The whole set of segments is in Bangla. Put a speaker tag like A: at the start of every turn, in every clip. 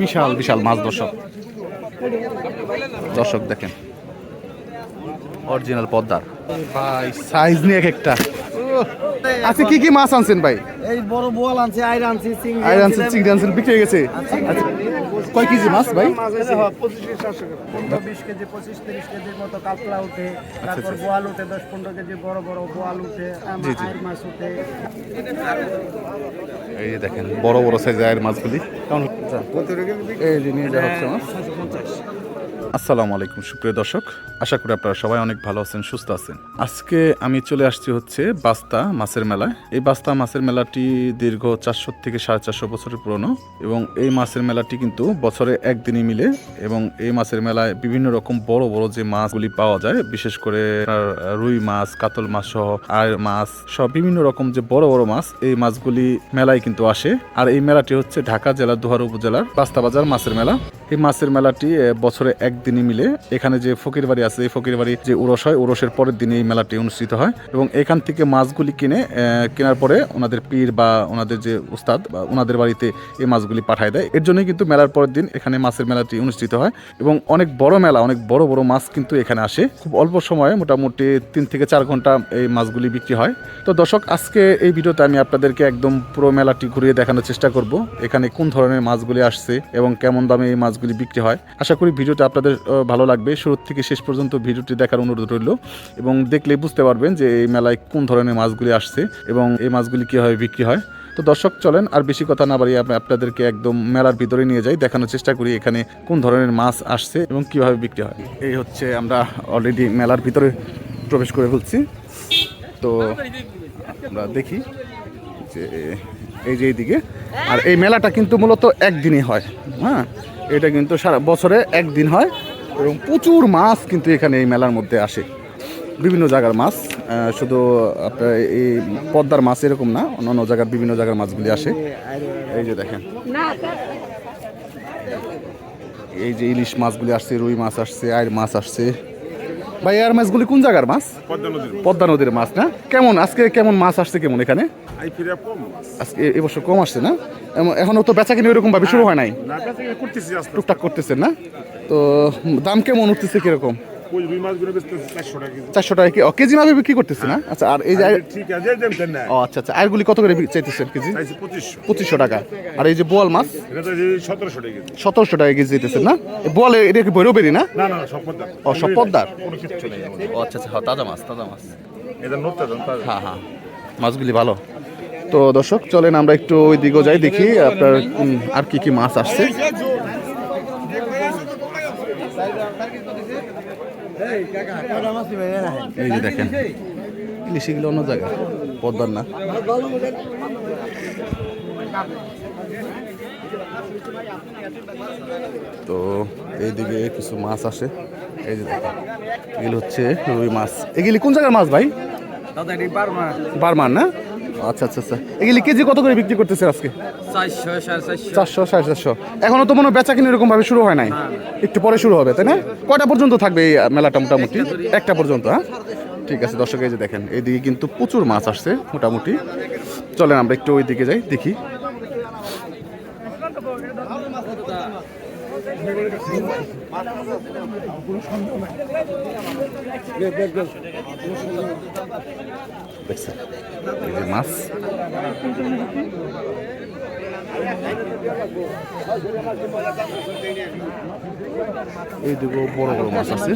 A: বিশাল বিশাল মাছ দর্শক। দর্শক দেখেন। অরিজিনাল পদ্মার। ভাই সাইজ নিয়ে এক একটা। আচ্ছা কি কি মাছ আনছেন ভাই?
B: এই বড় বোয়াল আনছে আইর আনছে চিংড়ি
A: আইর আনছেন চিংড়ি আনছেন বিক্রি হয়ে গেছে। আচ্ছা কয় কেজি মাছ ভাই?
B: বিশ কেজি পঁচিশ তিরিশ কেজির মতো কাতলা উঠে তারপর বোয়াল উঠে দশ পনেরো কেজি বড় বড় বোয়াল উঠে। আইর মাছ উঠে।
A: এই যে দেখেন বড় বড় সাইজের আয়ের মাছগুলি। কেমন এই যে নিয়ে যাওয়া হচ্ছে মাছ আসসালামু আলাইকুম, সুপ্রিয় দর্শক। আশা করি আপনারা সবাই অনেক ভালো আছেন, সুস্থ আছেন। আজকে আমি চলে আসছি হচ্ছে বাস্তা মাছের মেলায়। এই বাস্তা মাছের মেলাটি দীর্ঘ চারশো থেকে সাড়ে চারশো বছরের পুরনো এবং এই মাছের মেলাটি কিন্তু বছরে একদিনই মিলে এবং এই মাছের মেলায় বিভিন্ন রকম বড় বড় যে মাছগুলি পাওয়া যায়, বিশেষ করে রুই মাছ, কাতল মাছ সহ আর মাছ, সব বিভিন্ন রকম যে বড় বড় মাছ, এই মাছগুলি মেলায় কিন্তু আসে। আর এই মেলাটি হচ্ছে ঢাকা জেলার দোহার উপজেলার বাস্তা বাজার মাছের মেলা। এই মাছের মেলাটি বছরে বছরে একদিনই মিলে এখানে যে ফকির বাড়ি আছে, এই ফকির বাড়ি যে উরস হয় উরসের পরের দিনে এই মেলাটি অনুষ্ঠিত হয়। এবং এখান থেকে মাছগুলি কিনে কেনার পরে ওনাদের পীর বা ওনাদের যে উস্তাদ বা ওনাদের বাড়িতে এই মাছগুলি পাঠায় দেয়। এর জন্যই কিন্তু মেলার পরের দিন এখানে মাছের মেলাটি অনুষ্ঠিত হয়। এবং অনেক বড় মেলা, অনেক বড় বড় মাছ কিন্তু এখানে আসে। খুব অল্প সময়ে মোটামুটি তিন থেকে চার ঘণ্টা এই মাছগুলি বিক্রি হয়। তো দর্শক, আজকে এই ভিডিওতে আমি আপনাদেরকে একদম পুরো মেলাটি ঘুরিয়ে দেখানোর চেষ্টা করব। এখানে কোন ধরনের মাছগুলি আসছে এবং কেমন দামে এই মাছগুলি বিক্রি হয়। আশা করি ভিডিওটা আপনাদের আহ, ভালো লাগবে। শুরু থেকে শেষ পর্যন্ত ভিডিওটি দেখার অনুরোধ রইল এবং দেখলে বুঝতে পারবেন যে এই মেলায় কোন ধরনের মাছগুলি আসছে এবং এই মাছগুলি কীভাবে বিক্রি হয়। তো দর্শক চলেন আর বেশি কথা না বাড়িয়ে আপনাদেরকে একদম মেলার ভিতরে নিয়ে যাই। দেখানোর চেষ্টা করি এখানে কোন ধরনের মাছ আসছে এবং কীভাবে বিক্রি হয়। এই হচ্ছে আমরা অলরেডি মেলার ভিতরে প্রবেশ করে ফেলছি। তো আমরা দেখি যে এই যে এইদিকে। আর এই মেলাটা কিন্তু মূলত একদিনই হয়। হ্যাঁ? এটা কিন্তু সারা বছরে একদিন হয় এবং প্রচুর মাছ কিন্তু এখানে এই মেলার মধ্যে আসে। বিভিন্ন জায়গার মাছ শুধু আপনার এই পদ্মার মাছ এরকম না, অন্যান্য জায়গার বিভিন্ন জায়গার মাছগুলি আসে। এই যে দেখেন। এই যে ইলিশ মাছগুলি আসছে, রুই মাছ আসছে আয়ের মাছ আসছে। ভাই আর মাছগুলি কোন জায়গার মাছ?
C: পদ্মা নদীর
A: পদ্মা নদীর মাছ না? কেমন? আজকে কেমন মাছ আসছে কেমন এখানে? আজকে এবছর কম আসছে না? এখনও তো বেচা কিনে ওইরকম ভাবে শুরু হয় নাই? টুকটাক করতেছেন না? তো দাম কেমন উঠতেছে কীরকম?
C: চারশো টাকা
A: কি কেজি। বিক্রি করতেছে না? আচ্ছা আর এই যে আয়-
C: ঠিক আছে দেন দেন না।
A: ও আচ্ছা আচ্ছা আয়গুলি কত করে চাইতেছেন কেজি?
C: পঁচিশশো।
A: টাকা। আর এই যে বোয়াল মাছ?
C: সতেরোশো টাকা কেজি।
A: না? বোয়াল এটা কি না?
C: না না না, সব পদ্মা
A: ও সব পদ্মার? আচ্ছা আচ্ছা তাজা মাছ তাজা মাছ। হ্যাঁ হ্যাঁ মাছগুলি ভালো। তো দর্শক চলেন আমরা একটু ওই দিকেও যাই দেখি আপনার আর কি কি মাছ আসছে। এই যে দেখেন। ইলিশ অন্য জায়গায় পদ্মার না। তো এইদিকে কিছু মাছ আসে। এই যে দেখেন এগুলো হচ্ছে রুই মাছ। এগুলি কোন জায়গার মাছ ভাই? বারমান না? আচ্ছা আচ্ছা আচ্ছা। এগুলি কেজি কত করে বিক্রি করতেছে আজকে?
B: চারশো সাড়ে চারশো।
A: এখনও তো মনে হয় বেচা কিনে এরকম ভাবে শুরু হয় নাই। একটু পরে শুরু হবে তাই না? কয়টা পর্যন্ত থাকবে এই মেলাটা মোটামুটি? একটা পর্যন্ত হ্যাঁ? ঠিক আছে দর্শক এই যে দেখেন এইদিকে কিন্তু প্রচুর মাছ আসছে মোটামুটি। চলেন আমরা একটু ওই দিকে যাই দেখি। দেখছেন এই মাছ। এইদিকেও বড় বড় মাছ আছে।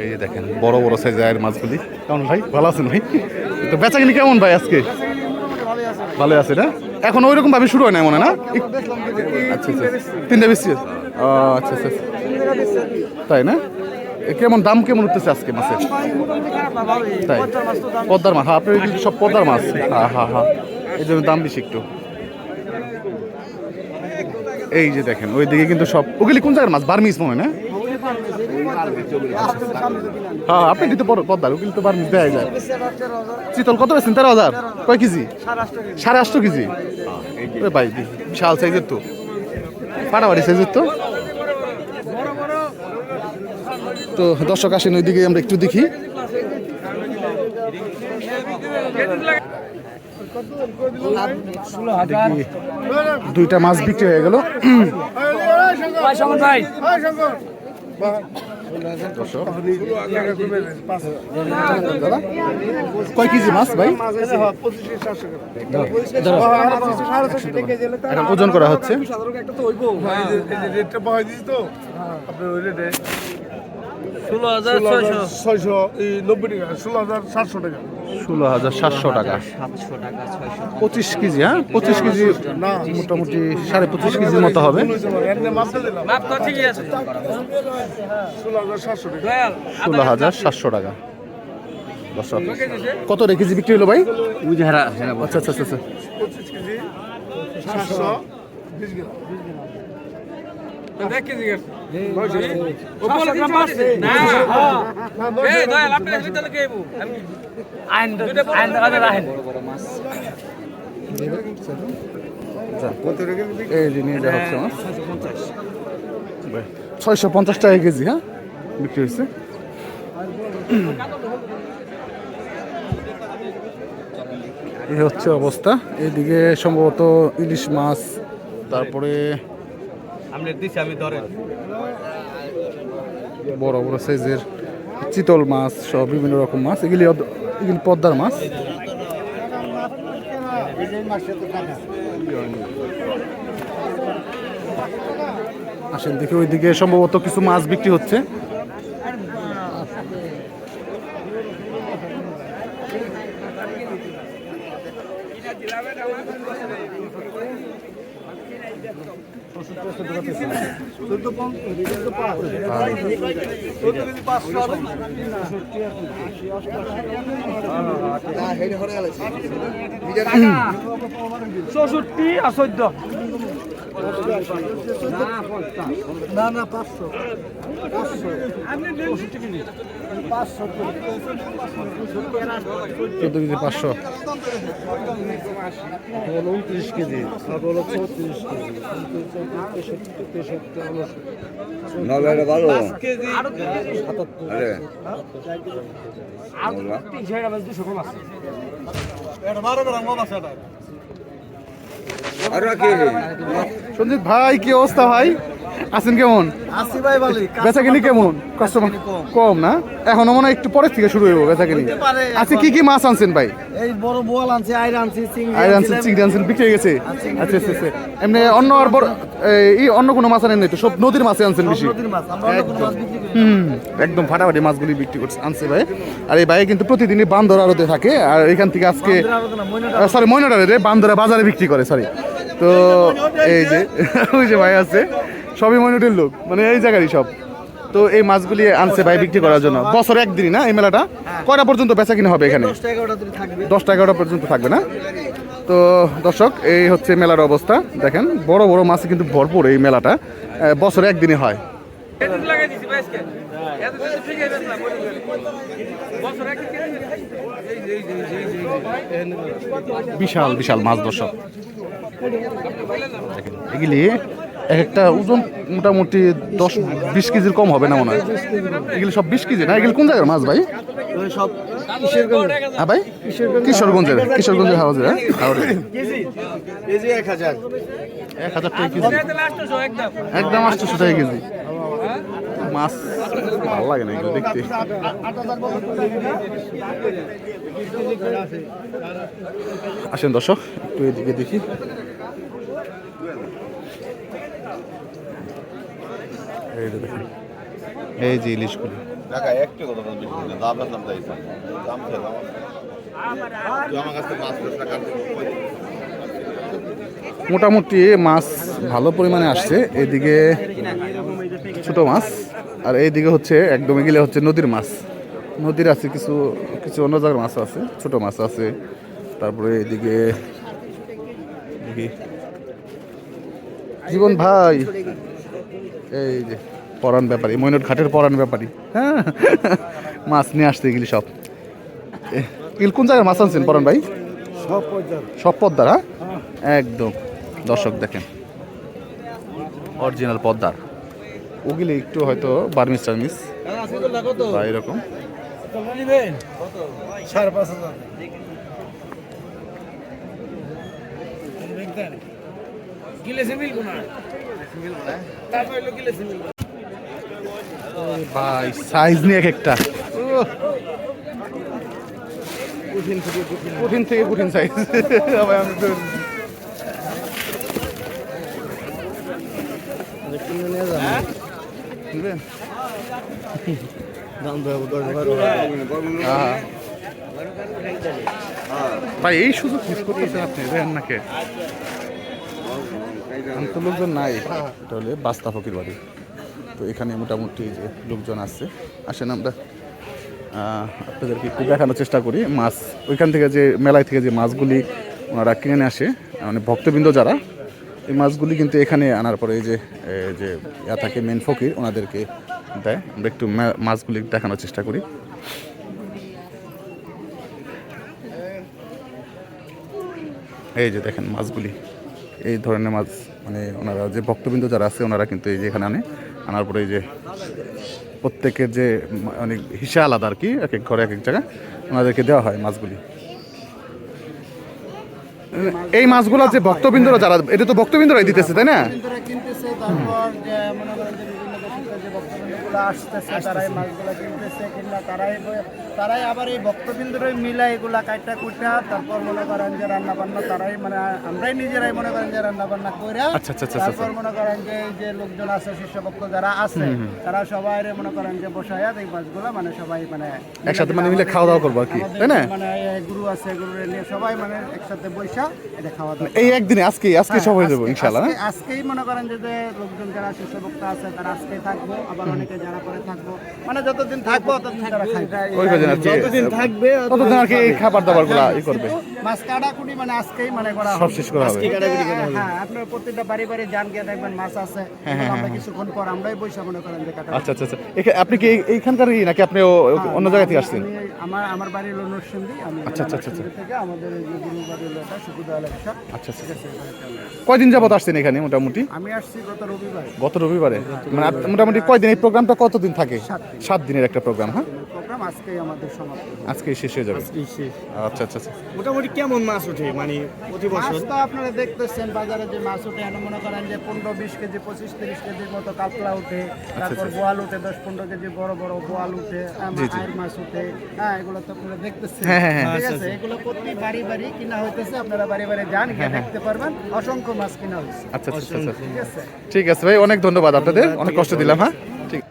A: এই যে দেখেন, বড় বড় সাইজের মাছগুলি। কেমন ভাই? ভালো আছেন ভাই? তো বেচাকিনি কেমন ভাই আজকে? ভালো আছে না? এখন ওই রকম ভাবে শুরু হয় না মনে না? আচ্ছা আচ্ছা তিনটা বেশি ও, আচ্ছা আচ্ছা আচ্ছা। তাই না? কেমন দাম কেমন উঠতেছে আজকে মাছের? তাই। পদ্মার মাছ। হ্যাঁ আপনার সব পদ্মার মাছ। হ্যাঁ হ্যাঁ হ্যাঁ। এই জন্য দাম বেশি একটু। এই যে দেখেন ওই দিকে কিন্তু সব ওগুলি কোন জায়গার মাছ? বার্মিস মনে হয় না? হ্যাঁ আপনি পারো পদ্মার ওগুলি তো বার্মিস দেওয়া যায় চিতল কত বেছেন তেরো হাজার। কয় কেজি? সাড়ে আটশো কেজি। ভাই, বিশাল সাইজের তো। পাড়াবাড়ি সাইজের তো। তো দর্শক আসেন, ওইদিকে আমরা একটু দেখি। দুইটা মাছ বিক্রি হয়ে গেল। দাদা কয় কেজি মাছ ভাই? ওজন করা হচ্ছে।
B: ষোলো হাজার
C: ছয়শো। নব্বই টাকা ষোলো হাজার সাতশো টাকা।
A: ষোলো হাজার সাতশো টাকা। পঁচিশ কেজি হ্যাঁ? পঁচিশ কেজি
C: না
A: মোটামুটি সাড়ে পঁচিশ কেজির মতো হবে।
C: ষোলো হাজার সাতশো টাকা।
A: ষোলো হাজার সাতশো টাকা। দর্শক কত রে কেজি বিক্রি হলো ভাই? আচ্ছা আচ্ছা আচ্ছা আচ্ছা। ছয়শো পঞ্চাশ টাকা কেজি হ্যাঁ? বিক্রি হয়েছে। এই হচ্ছে অবস্থা। এইদিকে সম্ভবত ইলিশ মাছ তারপরে বড় বড় সাইজের চিতল মাছ সব বিভিন্ন রকম মাছ। এগুলি এগুলি পদ্মার মাছ। আসেন দেখি, ওইদিকে সম্ভবত কিছু মাছ বিক্রি হচ্ছে।
B: চৌষট্টি আর চোদ্দ না না পাঁচশো।
A: চোদ্দ কেজি পাঁচশো।
B: উনত্রিশ কেজি। হলো চৌত্রিশ কেজি। তেষট্টি তেষট্টি
D: আর কি
A: সঞ্জিত ভাই কি অবস্থা ভাই? আছেন কেমন?
B: আসি ভাই ভালো
A: বেচা কিনি কেমন? কাস্টমার কম। না? এখনও মনে হয় একটু পরের থেকে শুরু হইব বেচা কিনি আচ্ছা কি কি মাছ আনছেন ভাই?
B: এই বড় বোয়াল আনছে আইর আনছি চিংড়ি
A: আইর আনছেন চিংড়ি আনছেন বিক্রি হয়ে গেছে? আচ্ছা আচ্ছা আচ্ছা এমনি অন্য আর বড় এই অন্য কোনো মাছ আনেন নাই তো সব নদীর মাছে আনছেন বেশি?
B: নদীর মাছ আমরা অন্য কোনো মাছ বিক্রি করি
A: হুম একদম ফাটাফাটি মাছগুলি বিক্রি করছে আনছে ভাই। আর এই ভাই কিন্তু প্রতিদিনই বান্দর আড়তে থাকে আর এখান থেকে আজকে সরি ময়নাডারে বান্দরা বাজারে বিক্রি করে সরি তো এই যে ওই যে ভাই আছে সবই ময়নাটের লোক মানে এই জায়গারই সব। তো এই মাছগুলি আনছে ভাই বিক্রি করার জন্য। বছর একদিনই না এই মেলাটা? কয়টা পর্যন্ত বেচা কিনা হবে এখানে?
B: দশটা এগারোটা
A: পর্যন্ত থাকবে। না? তো দর্শক এই হচ্ছে মেলার অবস্থা। দেখেন বড় বড় মাছ কিন্তু ভরপুর এই মেলাটা। বছরে একদিনই হয়। বিশাল বিশাল মাছ দর্শক। এগুলি এক একটা ওজন মোটামুটি দশ বিশ কেজির কম হবে না মনে হয়? এগুলি সব বিশ কেজি না? এগুলি কোন জায়গার মাছ ভাই?
B: সব
A: হ্যাঁ ভাই? কিশোরগঞ্জের কিশোরগঞ্জের
B: হাজার।
A: এক হাজার টাকা কেজি। একদম আটশোশো টাকা কেজি। মাছ ভালো লাগে না এগুলো দেখতে। আসেন দর্শক একটু এদিকে দেখি। এই যে ইলিশগুলি। মোটামুটি মাছ ভালো পরিমাণে আসছে। এদিকে ছোট মাছ। আর এইদিকে হচ্ছে একদম গেলে হচ্ছে নদীর মাছ। নদীর আছে কিছু কিছু অন্য জায়গার মাছ আছে ছোট মাছ আছে। তারপরে এদিকে জীবন ভাই এই যে পরান ব্যাপারী মৈনট ঘাটের পরান ব্যাপারী। হ্যাঁ মাছ নিয়ে আসতে গেলি সব। এগুলো কোন জায়গার মাছ আনছেন পরান ভাই?
B: সব
A: সব পদ্মার হ্যাঁ? একদম। দর্শক দেখেন। অরিজিনাল পদ্মার। ওগুলি একটু হয়তো বার্মিস টার্মিস বা এরকম। ভাই সাইজ নিয়ে এক একটা। কঠিন থেকে কঠিন সাইজ ভাই আমি? ভাই এই সুযোগ মিস করতেছেন আপনি দেন নাকি? তো লোকজন নাই। এটা হলে বাস্তা ফকির বাড়ি। তো এখানে মোটামুটি যে লোকজন আছে আসেন আমরা আপনাদেরকে একটু দেখানোর চেষ্টা করি। মাছ ওইখান থেকে যে মেলায় থেকে যে মাছগুলি ওনারা কিনে নিয়ে আসে মানে ভক্তবৃন্দ যারা এই মাছগুলি কিন্তু এখানে আনার পরে এই যে যে ইয়া থাকে মেন ফকির, ওনাদেরকে দেয়। আমরা একটু মাছগুলি দেখানোর চেষ্টা করি। এই যে দেখেন মাছগুলি। এই ধরনের মাছ মানে ওনারা যে ভক্তবৃন্দ যারা আছে, ওনারা কিন্তু এই যে এখানে আনে। আনার পরে এই যে প্রত্যেকের যে অনেক হিসা আলাদা আর কি, এক এক ঘরে এক এক জায়গায় ওনাদেরকে দেওয়া হয় মাছগুলি। এই মাছগুলো যে ভক্তবৃন্দরা যারা, এটা তো ভক্তবৃন্দরাই দিতেছে, তাই না?
B: কিনতেছে, তারপর মনে করেন যে বিভিন্ন আসতেছে তারাই মাছগুলো কিনতেছে। কিংবা তারাই তারাই আবার এই ভক্তবৃন্দরাই মিলা এগুলা কাইটা কুইটা তারপর মনে করেন যে রান্না বান্না তারাই মানে আমরাই নিজেরাই মনে করেন যে রান্না বান্না করে। তারপর মনে করেন যে এই যে লোকজন আছে শিষ্য ভক্ত যারা আছে তারা সবাই মনে করেন যে বসায়া এই মাছগুলো মানে সবাই মানে
A: একসাথে মানে মিলে খাওয়া দাওয়া করব আর কি, তাই না?
B: মানে গুরু আছে গুরু নিয়ে সবাই মানে একসাথে বৈশা এটা খাওয়া দাওয়া
A: এই একদিনে আজকে আজকে সব হয়ে যাব না?
B: আজকেই মনে করেন যে যে লোকজন যারা শিষ্যভক্ত আছে তারা আজকে থাকব আবার অনেকে যারা পরে থাকব মানে যতদিন থাকব যতদিন থাকবে?
A: ততদিন আর কি খাবার দাবারগুলা ই করবে?
B: মাছ কাটাকুটি মানে আজকেই মানে করা
A: সব শেষ করা হবে।
B: হ্যাঁ, হ্যাঁ আপনার প্রত্যেকটা বাড়ি বাড়ি যান গিয়ে দেখবেন মাছ আছে। আমরা কিছুক্ষণ পর আমরাই বৈশা মনে করেন যে কাটা
A: আচ্ছা আচ্ছা আচ্ছা। আপনি কি এই- এইখানকারই নাকি আপনি অন্য জায়গা থেকে আসছেন?
B: আমার আমার বাড়ি হলো নরসিংদী আমি
A: আচ্ছা, আচ্ছা, আচ্ছা,
B: থেকে আমাদের গুরু বাড়ি হলো সুকুদা এলাকা
A: আচ্ছা আচ্ছা কয়দিন যাবত আসছেন এখানে মোটামুটি?
B: আমি আসছি গত রবিবার।
A: গত রবিবারে? মানে মোটামুটি কয়দিন? এই প্রোগ্রামটা কতদিন থাকে?
B: সাত
A: দিনের একটা প্রোগ্রাম। হ্যাঁ?
B: প্রোগ্রাম আজকেই আমাদের সমাপ্ত
A: আজকে শেষ হয়ে যাবে? আচ্ছা আচ্ছা আচ্ছা।
E: মোটামুটি কেমন মাছ ওঠে? মানে প্রতি বছর?
B: মাছ তো আপনারা দেখতেছেন বাজারে যে মাছ ওঠে এখন মনে করেন যে পনেরো বিশ কেজি পঁচিশ তিরিশ কেজির মতো কাতলা উঠে তারপর বোয়াল উঠে দশ পনেরো কেজি বড় বড় বোয়াল উঠে আয়ের মাছ উঠে হ্যাঁ এগুলো তো আপনারা দেখতেছেন।
A: হ্যাঁ, হ্যাঁ, হ্যাঁ।
B: ঠিক আছে এগুলো প্রতি বাড়ি বাড়ি কিনা হইতেছে আপনারা বাড়ি বাড়ি যান গিয়ে দেখতে পারবেন। অসংখ্য মাছ কিনা হয়েছে
A: আচ্ছা আচ্ছা আচ্ছা
B: ঠিক আছে।
A: ঠিক আছে ভাই অনেক ধন্যবাদ আপনাদের। অনেক কষ্ট দিলাম হ্যাঁ? ঠিক।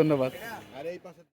A: ধন্যবাদ